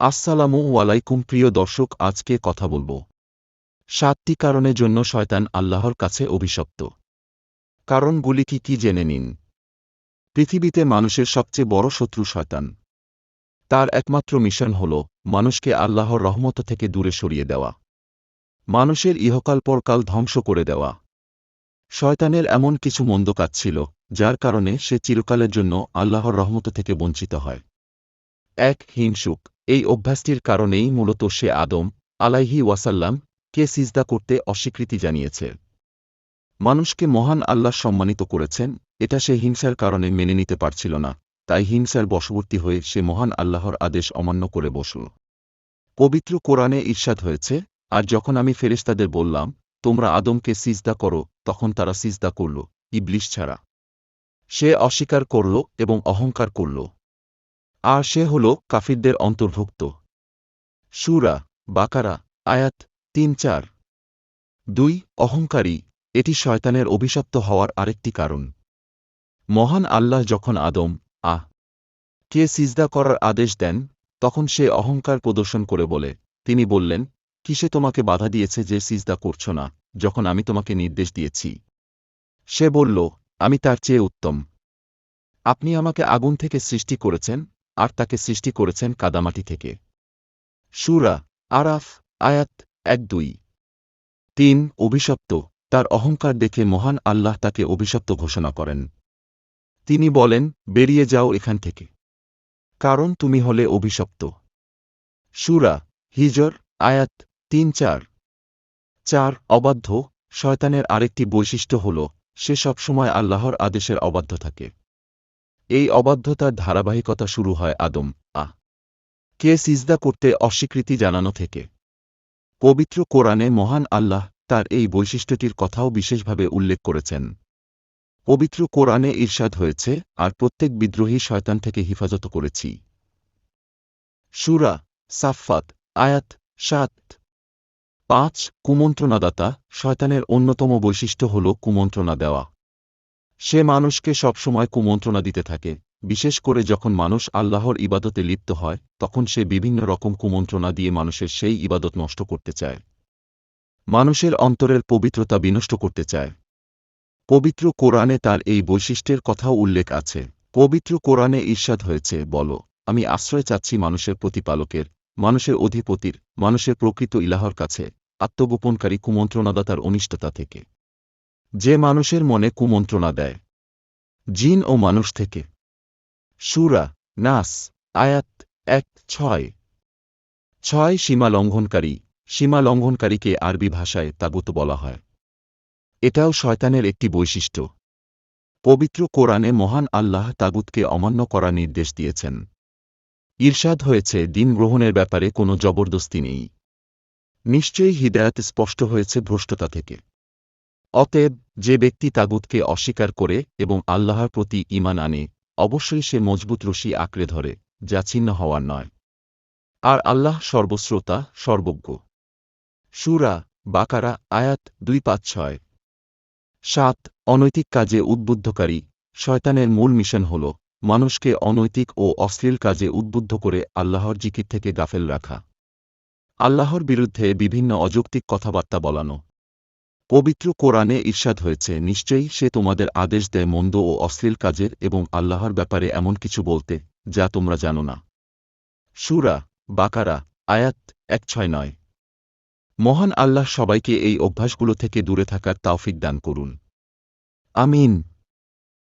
আসসালামু আলাইকুম প্রিয় দর্শক, আজকে কথা বলব। সাতটি কারণের জন্য শয়তান আল্লাহর কাছে অভিশপ্ত। কারণগুলি কি কি জেনে নিন। পৃথিবীতে মানুষের সবচেয়ে বড় শত্রু শয়তান। তার একমাত্র মিশন হল মানুষকে আল্লাহর রহমত থেকে দূরে সরিয়ে দেওয়া। মানুষের ইহকাল পরকাল ধ্বংস করে দেওয়া। শয়তানের এমন কিছু মন্দ কাজ ছিল, যার কারণে সে চিরকালের জন্য আল্লাহর রহমত থেকে বঞ্চিত হয়। এক হিংসুক এই অভ্যাসটির কারণেই মূলত সে আদম, আলাইহি ওয়াসাল্লাম, কে সিজদা করতে অস্বীকৃতি জানিয়েছে। মানুষকে মহান আল্লাহ সম্মানিত করেছেন, এটা সে হিংসার কারণে মেনে নিতে পারছিল না, তাই হিংসার বশবর্তী হয়ে সে মহান আল্লাহর আদেশ অমান্য করে বসল। পবিত্র কোরআনে ঈর্ষাদ হয়েছে, আর যখন আমি ফেরেস্তাদের বললাম, তোমরা আদমকে সিজদা করো তখন তারা সিজদা করল, ইবলিশ ছাড়া। সে অস্বীকার করল এবং অহংকার করল। আর সে হল কাফিরদের অন্তর্ভুক্ত। সুরা বাকারা, আয়াত তিন চার। দুই, অহংকারী, এটি শয়তানের অভিশপ্ত হওয়ার আরেকটি কারণ। মহান আল্লাহ যখন আদম, আহ, কে সিজদা করার আদেশ দেন, তখন সে অহংকার প্রদর্শন করে বলে, তিনি বললেন, কিসে তোমাকে বাধা দিয়েছে যে সিজদা করছ না, যখন আমি তোমাকে নির্দেশ দিয়েছি? সে বলল, আমি তার চেয়ে উত্তম। আপনি আমাকে আগুন থেকে সৃষ্টি করেছেন আর তাকে সৃষ্টি করেছেন কাদামাটি থেকে। সুরা আরাফ, আয়াত এক দুই। তিন, অভিশপ্ত, তার অহংকার দেখে মহান আল্লাহ তাকে অভিশপ্ত ঘোষণা করেন। তিনি বলেন, বেরিয়ে যাও এখান থেকে। কারণ তুমি হলে অভিশপ্ত। সুরা হিজর, আয়াত তিন চার। চার, অবাধ্য, শয়তানের আরেকটি বৈশিষ্ট্য হল, সে সবসময় আল্লাহর আদেশের অবাধ্য থাকে। এই অবাধ্যতার ধারাবাহিকতা শুরু হয় আদম। আ কে সিজদা করতে অস্বীকৃতি জানানো থেকে? পবিত্র কোরআনে মহান আল্লাহ তার এই বৈশিষ্ট্যটির কথাও বিশেষভাবে উল্লেখ করেছেন। পবিত্র কোরআনে ঈর্ষাদ হয়েছে আর প্রত্যেক বিদ্রোহী শয়তান থেকে হিফাজত করেছি। সুরা সাফাত আয়াত সাত। পাঁচ, কুমন্ত্রণাদাতা, শয়তানের অন্যতম বৈশিষ্ট্য হল কুমন্ত্রণা দেওয়া। সে মানুষকে সবসময় কুমন্ত্রণা দিতে থাকে, বিশেষ করে যখন মানুষ আল্লাহর ইবাদতে লিপ্ত হয়, তখন সে বিভিন্ন রকম কুমন্ত্রণা দিয়ে মানুষের সেই ইবাদত নষ্ট করতে চায়। মানুষের অন্তরের পবিত্রতা বিনষ্ট করতে চায়। পবিত্র কোরআনে তার এই বৈশিষ্ট্যের কথাও উল্লেখ আছে। পবিত্র কোরআনে ঈর্ষাদ হয়েছে, বল, আমি আশ্রয় চাচ্ছি মানুষের প্রতিপালকের, মানুষের অধিপতির, মানুষের প্রকৃত ইলাহর কাছে, আত্মগোপনকারী কুমন্ত্রণাদাতার অনিষ্টতা থেকে। যে মানুষের মনে কুমন্ত্রণা দেয়। জিন ও মানুষ থেকে। সুরা, নাস, আয়াত, এক, ছয়। ছয় সীমা লঙ্ঘনকারী সীমা লঙ্ঘনকারীকে আরবি ভাষায় তাগুত বলা হয়। এটাও শয়তানের একটি বৈশিষ্ট্য। পবিত্র কোরআনে মহান আল্লাহ তাগুতকে অমান্য করা নির্দেশ দিয়েছেন। ঈর্ষাদ হয়েছে দিন গ্রহণের ব্যাপারে কোনো জবরদস্তি নেই। নিশ্চয়ই হৃদয়াত স্পষ্ট হয়েছে ভ্রষ্টতা থেকে। অতএব, যে ব্যক্তি তাগুতকে অস্বীকার করে এবং আল্লাহর প্রতি ইমান আনে, অবশ্যই সে মজবুত রশি আঁকড়ে ধরে, যা ছিন্ন হওয়ার নয়। আর আল্লাহ সর্বশ্রোতা, সর্বজ্ঞ। সুরা বাকারা, আয়াত দুই পাঁচ ছয়। সাত, অনৈতিক কাজে উদ্বুদ্ধকারী, শয়তানের মূল মিশন হল, মানুষকে অনৈতিক ও অশ্লীল কাজে উদ্বুদ্ধ করে আল্লাহর জিকির থেকে গাফেল রাখা। আল্লাহর বিরুদ্ধে বিভিন্ন অযৌক্তিক কথাবার্তা বলানো পবিত্র কোরআনে ঈর্ষাদ হয়েছে, নিশ্চয়ই সে তোমাদের আদেশ দেয় মন্দ ও অশ্লীল কাজের এবং আল্লাহর ব্যাপারে এমন কিছু বলতে, যা তোমরা জানো না। সুরা বাকারা, আয়াত এক ছয় নয়। মহান আল্লাহ সবাইকে এই অভ্যাসগুলো থেকে দূরে থাকার তাওফিক দান করুন। আমিন।